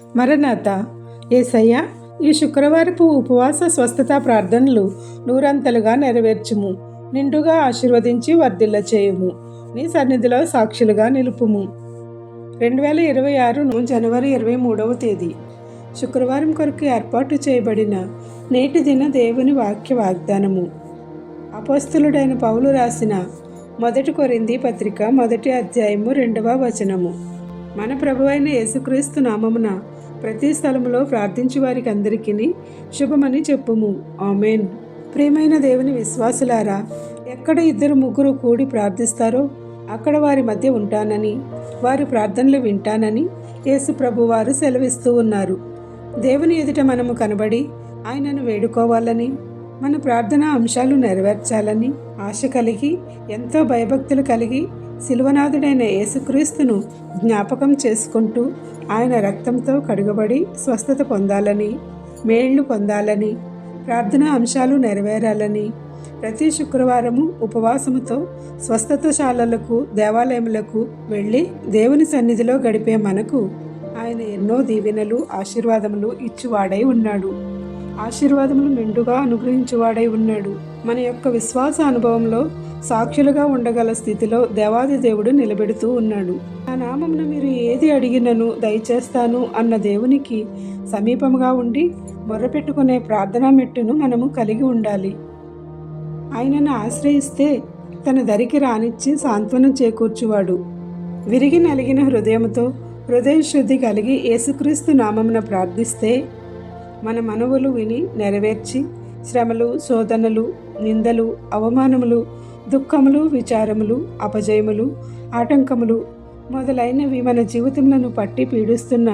మరణాత ఏసయ్య ఈ శుక్రవారపు ఉపవాస స్వస్థత ప్రార్థనలు నూరంతలుగా నెరవేర్చుము. నిండుగా ఆశీర్వదించి వర్ధిల్ల చేయుము. నీ సన్నిధిలో సాక్షులుగా నిలుపుము. రెండు వేల ఇరవై ఆరును జనవరి ఇరవై మూడవ తేదీ. శుక్రవారం కొరకు ఏర్పాటు చేయబడిన నేటి దిన దేవుని వాక్య వాగ్దానము. అపస్తులుడైన పౌలు రాసిన మొదటి కొరింది పత్రిక మొదటి అధ్యాయము రెండవ వచనము. మన ప్రభు అయిన యేసుక్రీస్తు నామమున ప్రతి స్థలములో ప్రార్థించు వారికి అందరికీ శుభమని చెప్పుము. ఆమెన్. ప్రేమైన దేవుని విశ్వాసులారా ఎక్కడ ఇద్దరు ముగ్గురు కూడి ప్రార్థిస్తారో అక్కడ వారి మధ్య ఉంటానని వారి ప్రార్థనలు వింటానని యేసు ప్రభు వారు సెలవిస్తూ ఉన్నారు. దేవుని ఎదుట మనము కనబడి ఆయనను వేడుకోవాలని మన ప్రార్థనా అంశాలు నెరవేర్చాలని ఆశ కలిగి ఎంతో భయభక్తులు కలిగి శిల్వనాథుడైన యేసుక్రీస్తును జ్ఞాపకం చేసుకుంటూ ఆయన రక్తంతో కడుగబడి స్వస్థత పొందాలని మేళ్ళు పొందాలని ప్రార్థనా అంశాలు నెరవేరాలని ప్రతి శుక్రవారము ఉపవాసముతో స్వస్థతశాలలకు దేవాలయములకు వెళ్ళి దేవుని సన్నిధిలో గడిపే మనకు ఆయన ఎన్నో దీవెనలు ఆశీర్వాదములు ఇచ్చివాడై ఉన్నాడు. ఆశీర్వాదములు మెండుగా అనుగ్రహించువాడై ఉన్నాడు. మన యొక్క విశ్వాస అనుభవంలో సాక్షులుగా ఉండగల స్థితిలో దేవాది దేవుడు నిలబెడుతూ ఉన్నాడు. ఆ నామమున మీరు ఏది అడిగినను దయచేస్తాను అన్న దేవునికి సమీపముగా ఉండి మొర్రపెట్టుకునే ప్రార్థనా మెట్టును మనము కలిగి ఉండాలి. ఆయనను ఆశ్రయిస్తే తన దరికి రానిచ్చి సాంత్వనం చేకూర్చువాడు. విరిగి నలిగిన హృదయముతో హృదయ శుద్ధి కలిగి యేసుక్రీస్తు నామమున ప్రార్థిస్తే మన మనవులు విని నెరవేర్చి శ్రమలు శోధనలు నిందలు అవమానములు దుఃఖములు విచారములు అపజయములు ఆటంకములు మొదలైనవి మన జీవితములను పట్టి పీడిస్తున్న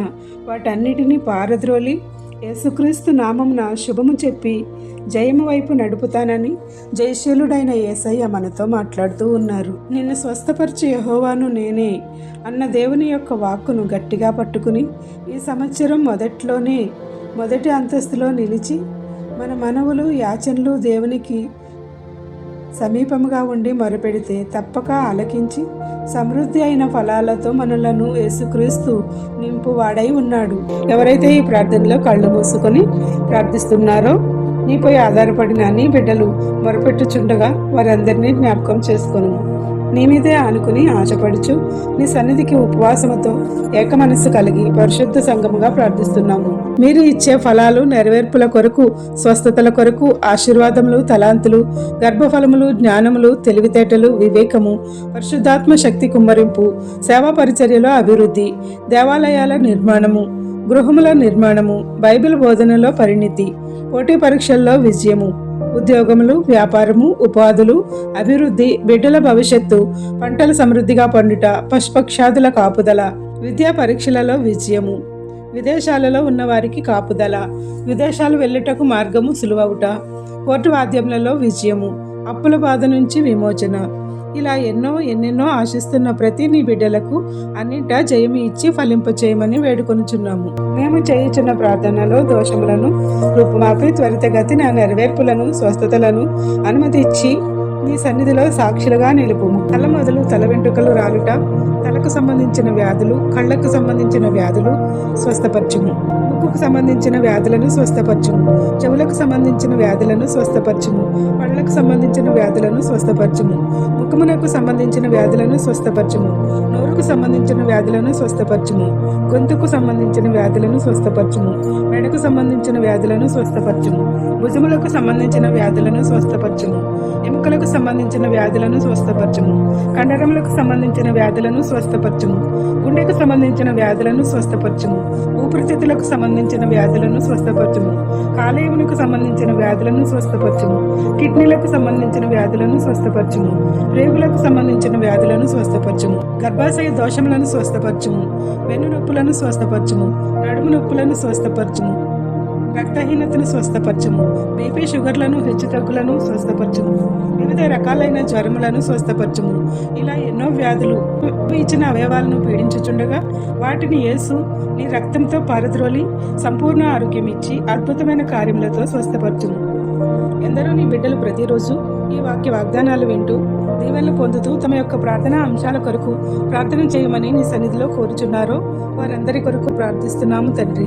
వాటన్నిటినీ పారద్రోలి యేసుక్రీస్తు నామమున శుభము చెప్పి జయము వైపు నడుపుతానని జయశీలుడైన యేసయ్య మనతో మాట్లాడుతూ ఉన్నారు. నిన్ను స్వస్థపరిచే యహోవాను నేనే అన్న దేవుని యొక్క వాక్కును గట్టిగా పట్టుకుని ఈ సంవత్సరం మొదట్లోనే మొదటి అంతస్తులో నిలిచి మన మనవులు యాచనలు దేవునికి సమీపముగా ఉండి మొరపెడితే తప్పక ఆలకించి సమృద్ధి అయిన ఫలాలతో మనలను యేసుక్రీస్తు నింపువాడై ఉన్నాడు. ఎవరైతే ఈ ప్రార్థనలో కళ్ళు మూసుకొని ప్రార్థిస్తున్నారో నీపై ఆధారపడిన నీ బిడ్డలు మొరపెట్టుచుండగా వారందరినీ జ్ఞాపకం చేసుకొను నీ మీదే ఆనుకుని ఆశపడుచు నీ సన్నిధికి ఉపవాసముతో ఏక మనస్సు కలిగి పరిశుద్ధ సంఘముగా ప్రార్థిస్తున్నాము. మీరు ఇచ్చే ఫలాలు నెరవేర్పుల కొరకు స్వస్థతల కొరకు ఆశీర్వాదములు తలాంతులు గర్భఫలములు జ్ఞానములు తెలివితేటలు వివేకము పరిశుద్ధాత్మ శక్తి కుమ్మరింపు సేవా పరిచర్యలో అభివృద్ధి దేవాలయాల నిర్మాణము గృహముల నిర్మాణము బైబిల్ బోధనలో పరిణితి పోటీ పరీక్షల్లో విజయము ఉద్యోగములు వ్యాపారము ఉపాధులు అభివృద్ధి బిడ్డల భవిష్యత్తు పంటల సమృద్ధిగా పండుట పశుపక్షాదుల కాపుదల విద్యా పరీక్షలలో విజయము. విదేశాలలో ఉన్నవారికి కాపుదల. విదేశాలు వెళ్ళుటకు మార్గము సులువవుట. కోర్టు వాద్యములలో విజయము. అప్పుల బాధ నుంచి విమోచన. ఇలా ఎన్నో ఎన్నెన్నో ఆశిస్తున్న ప్రతి నీ బిడ్డలకు అన్నింటా జయమి ఇచ్చి ఫలింపచేయమని వేడుకొనుచున్నాము. మేము చేయుచున్న ప్రార్థనలో దోషములను రూపుమాపి త్వరితగతి నా నెరవేర్పులను స్వస్థతలను అనుమతిచ్చి నీ సన్నిధిలో సాక్షులుగా నిలుపుము. తల మొదలు తల వెంట్రుకలు రాలుట తలకు సంబంధించిన వ్యాధులు కళ్ళకు సంబంధించిన వ్యాధులు స్వస్థపరచుము. ముక్కుకు సంబంధించిన వ్యాధులను స్వస్థపరచుము. చెవులకు సంబంధించిన వ్యాధులను స్వస్థపరచుము. పళ్ళకు సంబంధించిన వ్యాధులను స్వస్థపరచుము. ముఖమునకు సంబంధించిన వ్యాధులను స్వస్థపరచుము. నోరుకు సంబంధించిన వ్యాధులను స్వస్థపరచుము. గొంతుకు సంబంధించిన వ్యాధులను స్వస్థపరచుము. మెడకు సంబంధించిన వ్యాధులను స్వస్థపరచుము. భుజములకు సంబంధించిన వ్యాధులను స్వస్థపరచుము. ఎముకలకు సంబంధించిన వ్యాధులను స్వస్థపరచము. కండరములకు సంబంధించిన వ్యాధులను స్వస్థపరచము. గుండెకు సంబంధించిన వ్యాధులను స్వస్థపరచుము. ఊపిరితిత్తులకు సంబంధించిన వ్యాధులను స్వస్థపరచము. కాలేయమునకు సంబంధించిన వ్యాధులను స్వస్థపరచుము. కిడ్నీలకు సంబంధించిన వ్యాధులను స్వస్థపరచము. రేగులకు సంబంధించిన వ్యాధులను స్వస్థపరచము. గర్భాశయ దోషములను స్వస్థపరచుము. వెన్ను నొప్పులను స్వస్థపరచుము. నడుము నొప్పులను స్వస్థపరచుము. రక్తహీనతను స్వస్థపరచుము. బీపీ షుగర్లను హెచ్చుతగ్గులను స్వస్థపరచుము. వివిధ రకాలైన జ్వరములను స్వస్థపరచుము. ఇలా ఎన్నో వ్యాధులు ఇచ్చిన అవయవాలను పీడించుచుండగా వాటిని యేసు నీ రక్తంతో పారద్రోలి సంపూర్ణ ఆరోగ్యం ఇచ్చి అద్భుతమైన కార్యములతో స్వస్థపరచుము. ఎందరో నీ బిడ్డలు ప్రతిరోజు ఈ వాక్య వాగ్దానాలు వింటూ దీవెనలు పొందుతూ తమ యొక్క ప్రార్థనా అంశాల కొరకు ప్రార్థన చేయమని నీ సన్నిధిలో కోరుచున్నారో వారందరి కొరకు ప్రార్థిస్తున్నాము తండ్రి.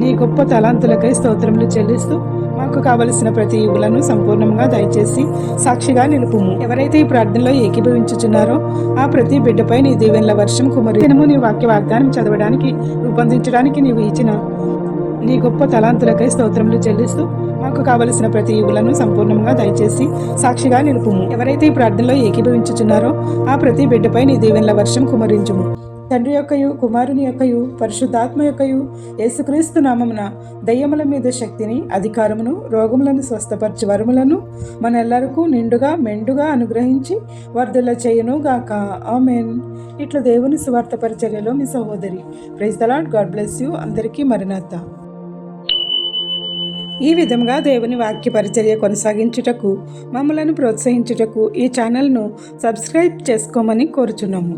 నీ గొప్ప తలాంతులకై స్తోత్రములు చెల్లిస్తూ మాకు కావలసిన ప్రతి యుగులను సంపూర్ణంగా దయచేసి సాక్షిగా నిలుపుము. ఎవరైతే ఈ ప్రార్థనలో ఏకీభవించుచున్నారో ఆ ప్రతి బిడ్డపై నీ దీవెనల వర్షం కుమరి. దినము నీ వాక్య వాగ్దానం చదవడానికి రూపొందించడానికి నీవు ఇచ్చిన నీ గొప్ప తలాంతులకై స్తోత్రములు చెల్లిస్తూ మాకు కావలసిన ప్రతి యుగులను సంపూర్ణంగా దయచేసి సాక్షిగా నిలుపుము. ఎవరైతే ఈ ప్రార్థనలో ఏకీభవించుచున్నారో ఆ ప్రతి బిడ్డపై నీ దీవెనల వర్షం కుమరించుము. తండ్రి యొక్కయు కుమారుని యొక్కయు పరిశుద్ధాత్మ యొక్కయు యేసుక్రీస్తు నామమున దయ్యముల మీద శక్తిని అధికారమును రోగములను స్వస్థపరచు వరములను మనెల్లరకు నిండుగా మెండుగా అనుగ్రహించి వర్ధల చేయను గాక. ఆమెన్. ఇట్లా దేవుని సువార్త పరిచర్యలో మీ సహోదరి praise the Lord God bless you. అందరికీ మరణాత ఈ విధంగా దేవుని వాక్య పరిచర్య కొనసాగించుటకు మమ్మలను ప్రోత్సహించుటకు ఈ ఛానల్ను సబ్స్క్రైబ్ చేసుకోమని కోరుచున్నాము.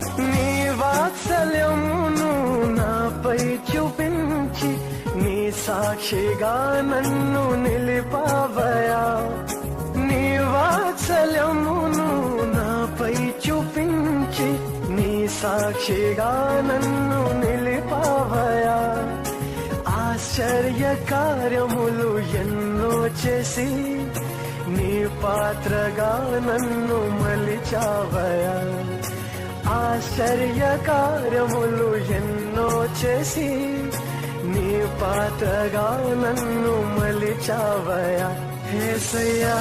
సాక్షిగా నన్ను నిలిపావయా. నీ వాత్సల్యమును నాపై చూపించి నీ సాక్షిగా నన్ను నిలిపావయా. ఆశ్చర్య కార్యములు ఎన్నో చేసి నీ పాత్రగా నన్ను మలిచావయా. ఆశ్చర్య కార్యములు ఎన్నో చేసి పాత్రగా నన్ను మలిచావయా ఏసయ్యా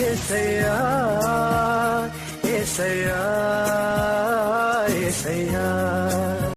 ఏసయ్యా ఏసయ్యా ఏసయ్యా.